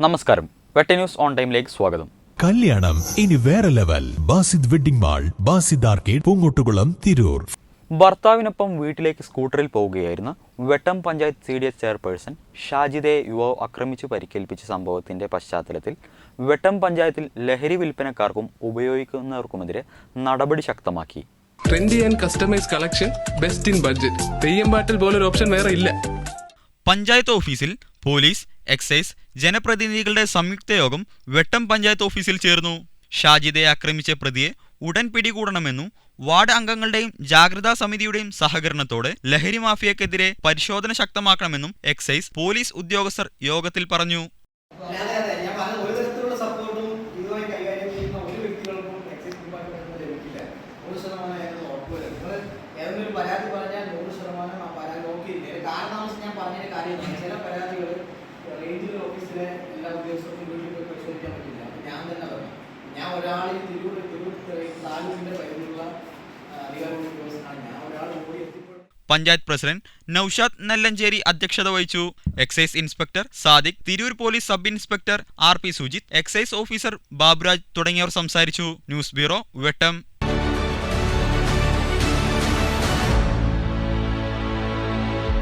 നമസ്കാരം. വെട്ട news on ടൈമിലേക്ക് സ്വാഗതം. കല്യാണം ഇനി വേറെ level. Basid wedding mall Basid arcade Poongottukulam Tirur. ഭർത്താവിനൊപ്പം വീട്ടിലേക്ക് സ്കൂട്ടറിൽ പോവുകയായിരുന്ന Vettom panchayat C D S chairperson ഷാജിദയെ യുവാവ് ആക്രമിച്ച് പരിക്കേൽപ്പിച്ച സംഭവത്തിന്റെ പശ്ചാത്തലത്തിൽ വെട്ടം പഞ്ചായത്തിൽ ലഹരി വിൽപ്പനക്കാർക്കും ഉപയോഗിക്കുന്നവർക്കുമെതിരെ നടപടി ശക്തമാക്കി. Trendy and customise collection best in budget Theyyam പാട്ടിൽ പോലൊരു ഓപ്ഷൻ വേറെ ഇല്ല. പഞ്ചായത്ത് ഓഫീസിൽ പോലീസ് എക്സൈസ് ജനപ്രതിനിധികളുടെ സംയുക്ത യോഗം വെട്ടം പഞ്ചായത്ത് ഓഫീസിൽ ചേർന്നു. ഷാജിദയെ ആക്രമിച്ച പ്രതിയെ ഉടൻ പിടികൂടണമെന്നും വാർഡ് അംഗങ്ങളുടെയും ജാഗ്രതാ സമിതിയുടെയും സഹകരണത്തോടെ ലഹരി മാഫിയക്കെതിരെ പരിശോധന ശക്തമാക്കണമെന്നും എക്സൈസ് പോലീസ് ഉദ്യോഗസ്ഥർ യോഗത്തിൽ പറഞ്ഞു. പറഞ്ഞ പരാതി പറഞ്ഞാൽ നൂറ് ശതമാനം ആ പരാതി അതിന് കാരണതാമസം ഞാൻ പറഞ്ഞതിന് കാര്യമാണ് ചില പരാതികൾ ഞാൻ ഈ തിരൂർ താലൂക്കിന്റെ പരിധിയിലുള്ള ഒരാൾ പഞ്ചായത്ത് പ്രസിഡന്റ് നൌഷാദ് നെല്ലഞ്ചേരി അധ്യക്ഷത വഹിച്ചു. Excise inspector Sadiq Tirur police sub inspector R P Sujith excise officer Baburaj തുടങ്ങിയവർ സംസാരിച്ചു. News bureau Vettom.